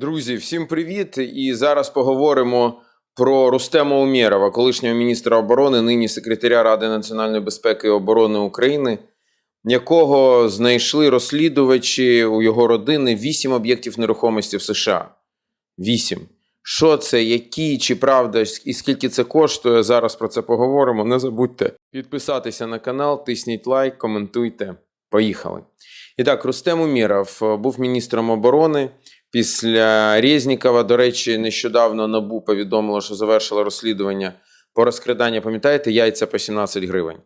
Друзі, всім привіт! І зараз поговоримо про Рустема Умєрова, колишнього міністра оборони, нині секретаря Ради національної безпеки і оборони України, якого знайшли розслідувачі у його родини вісім об'єктів нерухомості в США. Вісім. Що це, які, чи правда, і скільки це коштує? Зараз про це поговоримо. Не забудьте підписатися на канал, тисніть лайк, коментуйте. Поїхали. І так, Рустем Умєров був міністром оборони. Після Резнікова, до речі, нещодавно НАБУ повідомило, що завершило розслідування по розкраданню, пам'ятаєте, яйця по 17 гривень.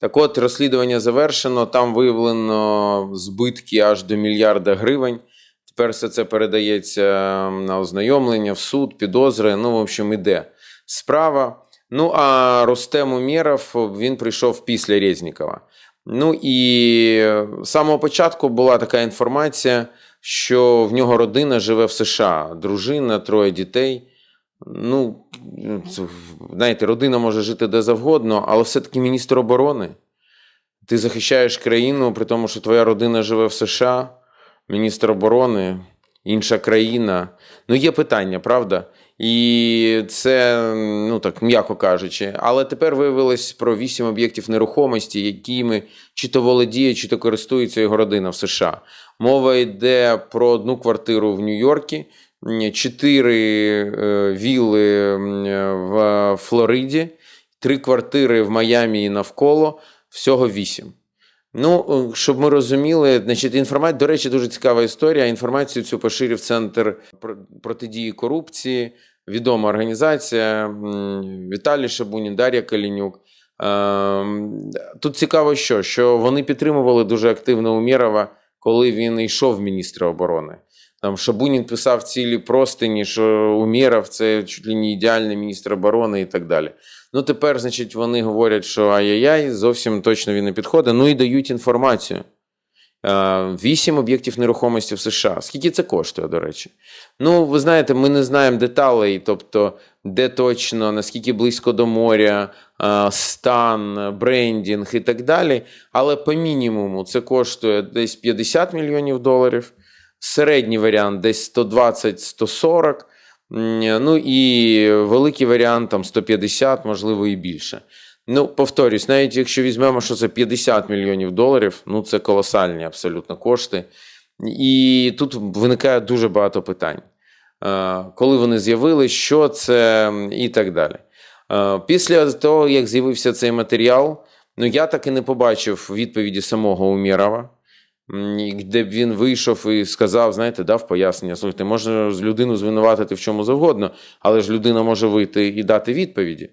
Так от, розслідування завершено, там виявлено збитки аж до мільярда гривень. Тепер все це передається на ознайомлення в суд, підозри. Ну, в общем, іде справа. Ну, а Рустем Умєров, він прийшов після Резнікова. Ну і з самого початку була така інформація, що в нього родина живе в США, дружина, троє дітей. Ну, знаєте, родина може жити де завгодно, але все-таки міністр оборони. Ти захищаєш країну, при тому, що твоя родина живе в США, міністр оборони, інша країна. Ну, є питання, правда? І це, ну так, м'яко кажучи. Але тепер виявилось про вісім об'єктів нерухомості, якими чи то володіє, чи то користується його родина в США. Мова йде про одну квартиру в Нью-Йоркі, чотири е, віли в Флориді, три квартири в Майамі і навколо, всього вісім. Ну, щоб ми розуміли, значить, інформація, до речі, дуже цікава історія. Інформацію цю поширив Центр протидії корупції, відома організація Віталій Шабунін, Дар'я Калінюк. Тут цікаво, що що вони підтримували дуже активно Умєрова, коли він йшов в міністра оборони. Там Шабунін писав цілі простині, що Умєров – це чуть ли не ідеальний міністр оборони і так далі. Ну тепер, значить, вони говорять, що ай-яй-яй, зовсім точно він не підходить. Ну і дають інформацію. Вісім об'єктів нерухомості в США. Скільки це коштує, до речі? Ну, ви знаєте, ми не знаємо деталей, тобто, де точно, наскільки близько до моря, стан, брендінг і так далі. Але по мінімуму це коштує десь 50 мільйонів доларів. Середній варіант десь 120-140. Ну і великий варіант там 150, можливо, і більше. Ну, повторюсь, навіть якщо візьмемо, що це 50 мільйонів доларів, ну це колосальні абсолютно кошти. І тут виникає дуже багато питань. Коли вони з'явились, що це і так далі. Після того, як з'явився цей матеріал, ну я так і не побачив відповіді самого Умірова де б він вийшов і сказав, знаєте, дав пояснення. Слухайте, можна людину звинуватити в чому завгодно, але ж людина може вийти і дати відповіді.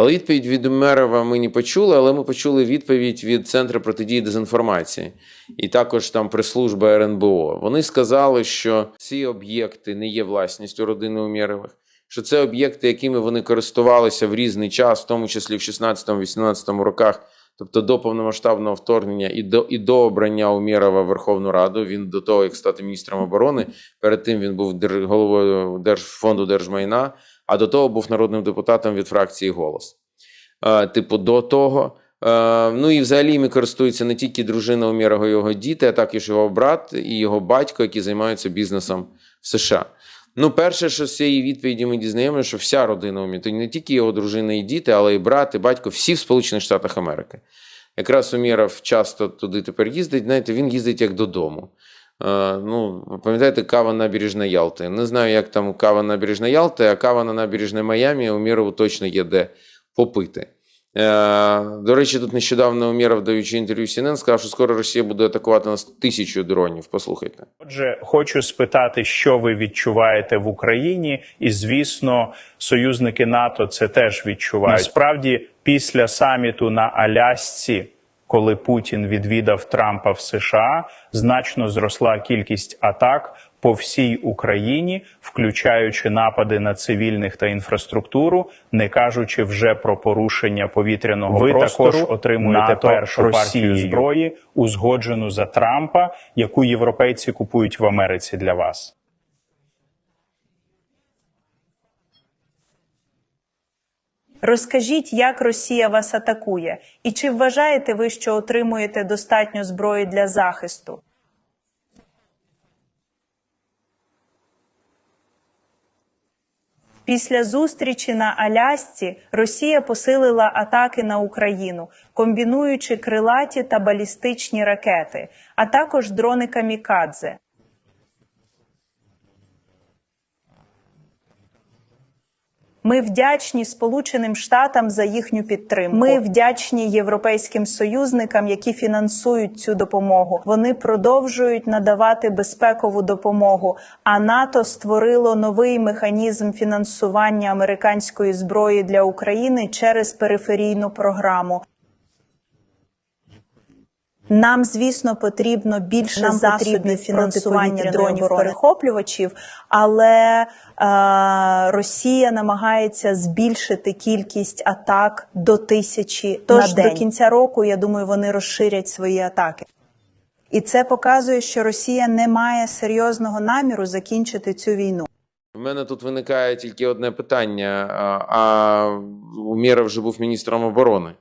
Але відповідь від Мерова ми не почули, але ми почули відповідь від Центру протидії дезінформації і також там прес-служба РНБО. Вони сказали, що ці об'єкти не є власністю родини Умєрових, що це об'єкти, якими вони користувалися в різний час, в тому числі в 16-18 роках. Тобто до повномасштабного вторгнення і до і до обрання Умєрова в Верховну Раду. Він до того, як стати міністром оборони, перед тим він був головою Держфонду держмайна, а до того був народним депутатом від фракції Голос. Е, типу, до того. Е, ну і взагалі ми користуються не тільки дружина Умєрова і його діти, а також його брат і його батько, які займаються бізнесом в США. Ну, перше, що з цієї відповіді ми дізнаємося, що вся родина Умі, не тільки його дружина і діти, але і брат, і батько, всі в Сполучених Штатах Америки. Якраз Уміров часто туди тепер їздить. Знаєте, він їздить як додому. Е, ну, Пам'ятаєте, кава набережна Ялти. Не знаю, як там кава набережна Ялти, а кава на набережній Майамі Умірову точно є де попити. Е, до речі, тут нещодавно Умєров, даючи інтерв'ю CNN, сказав, що скоро Росія буде атакувати нас тисячу дронів. Послухайте. Отже, хочу спитати, що ви відчуваєте в Україні, і звісно, союзники НАТО це теж відчувають. Насправді, після саміту на Алясці. Коли Путін відвідав Трампа в США, значно зросла кількість атак по всій Україні, включаючи напади на цивільних та інфраструктуру, не кажучи вже про порушення повітряного Ви простору, також отримуєте НАТО, першу Росією. партію зброї, узгоджену за Трампа, яку європейці купують в Америці для вас. Розкажіть, як Росія вас атакує, і чи вважаєте ви, що отримуєте достатньо зброї для захисту? Після зустрічі на Алясці Росія посилила атаки на Україну, комбінуючи крилаті та балістичні ракети, а також дрони камікадзе. Ми вдячні Сполученим Штатам за їхню підтримку. Ми вдячні європейським союзникам, які фінансують цю допомогу. Вони продовжують надавати безпекову допомогу. А НАТО створило новий механізм фінансування американської зброї для України через периферійну програму. Нам, звісно, потрібно більше Нам засобів фінансування дронів перехоплювачів, але е, Росія намагається збільшити кількість атак до тисячі Тож на день. до до кінця року. Я думаю, вони розширять свої атаки. І це показує, що Росія не має серйозного наміру закінчити цю війну. У мене тут виникає тільки одне питання: а, а Умєров вже був міністром оборони.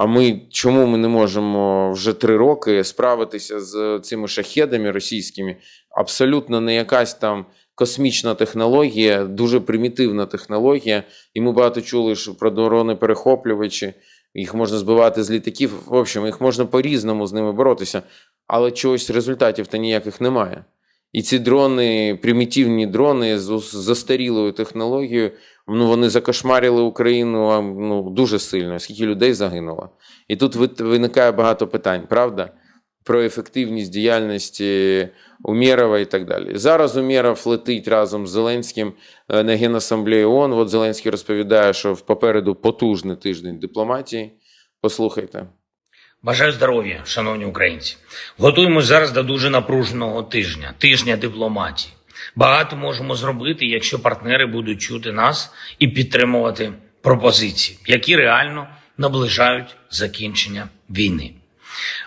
А ми чому ми не можемо вже три роки справитися з цими шахедами російськими? Абсолютно не якась там космічна технологія, дуже примітивна технологія. І ми багато чули що про дрони перехоплювачі, їх можна збивати з літаків. В общем, їх можна по-різному з ними боротися, але чогось результатів та ніяких немає. І ці дрони, примітивні дрони з застарілою технологією, ну вони закошмарили Україну ну, дуже сильно. Скільки людей загинуло. І тут виникає багато питань, правда? Про ефективність діяльності Умєрова і так далі. Зараз Умєров летить разом з Зеленським е, на Генасамблею ООН. От Зеленський розповідає, що попереду потужний тиждень дипломатії. Послухайте. Бажаю здоров'я, шановні українці. Готуємось зараз до дуже напруженого тижня, тижня дипломатії. Багато можемо зробити, якщо партнери будуть чути нас і підтримувати пропозиції, які реально наближають закінчення війни.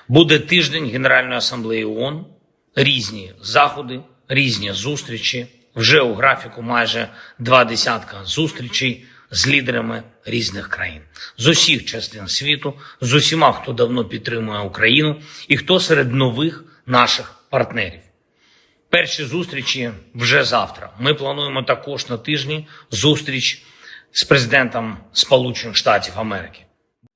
Буде тиждень Генеральної асамблеї ООН, різні заходи, різні зустрічі. Вже у графіку майже два десятка зустрічей з лідерами різних країн з усіх частин світу, з усіма, хто давно підтримує Україну, і хто серед нових наших партнерів. Перші зустрічі вже завтра. Ми плануємо також на тижні зустріч з президентом Сполучених Штатів Америки.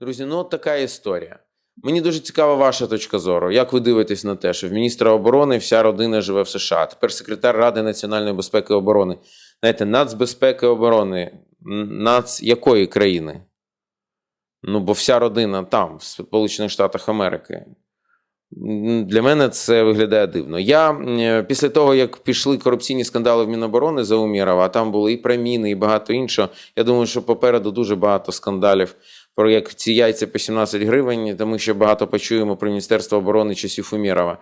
Друзі, ну от така історія. Мені дуже цікава ваша точка зору. Як ви дивитесь на те, що в міністра оборони вся родина живе в США? Тепер секретар Ради національної безпеки і оборони. Знаєте, нацбезпеки і оборони. Нац якої країни? Ну, бо вся родина там, в Сполучених Штатах Америки. Для мене це виглядає дивно. Я після того, як пішли корупційні скандали в Міноборони за Умірова, а там були і проміни, і багато іншого. Я думаю, що попереду дуже багато скандалів про як ці яйця по 17 гривень, тому що багато почуємо про Міністерство оборони часів Умірова.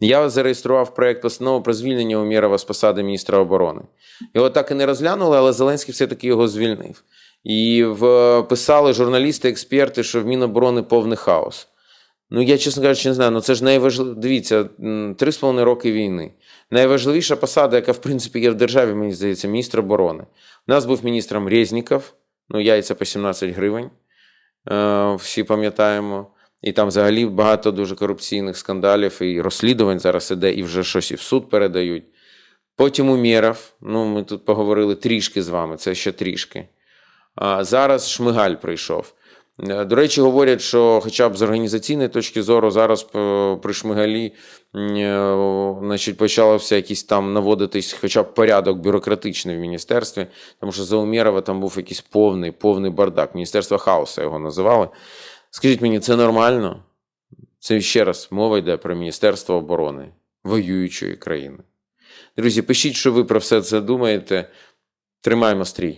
Я зареєстрував проект постанови про звільнення Умірова з посади міністра оборони. Його так і не розглянули, але Зеленський все-таки його звільнив. І в, писали журналісти, експерти, що в Міноборони повний хаос. Ну, я, чесно кажучи, не знаю. Ну це ж найважливіше. Дивіться, три з половиною роки війни. Найважливіша посада, яка, в принципі, є в державі, мені здається, міністр оборони. У нас був міністром Резніков, ну, яйця по 17 гривень. Е, всі пам'ятаємо. І там взагалі багато дуже корупційних скандалів і розслідувань зараз іде, і вже щось і в суд передають. Потім Умєров, ну ми тут поговорили трішки з вами, це ще трішки. А зараз Шмигаль прийшов. Е, До речі, говорять, що хоча б з організаційної точки зору, зараз е, при Шмигалі е, значить, почався якийсь там наводитись хоча б порядок бюрократичний в міністерстві, тому що за Умєрова там був якийсь повний, повний бардак. Міністерство хаосу його називали. Скажіть мені, це нормально? Це ще раз мова йде про Міністерство оборони воюючої країни. Друзі, пишіть, що ви про все це думаєте. Тримаємо стрій.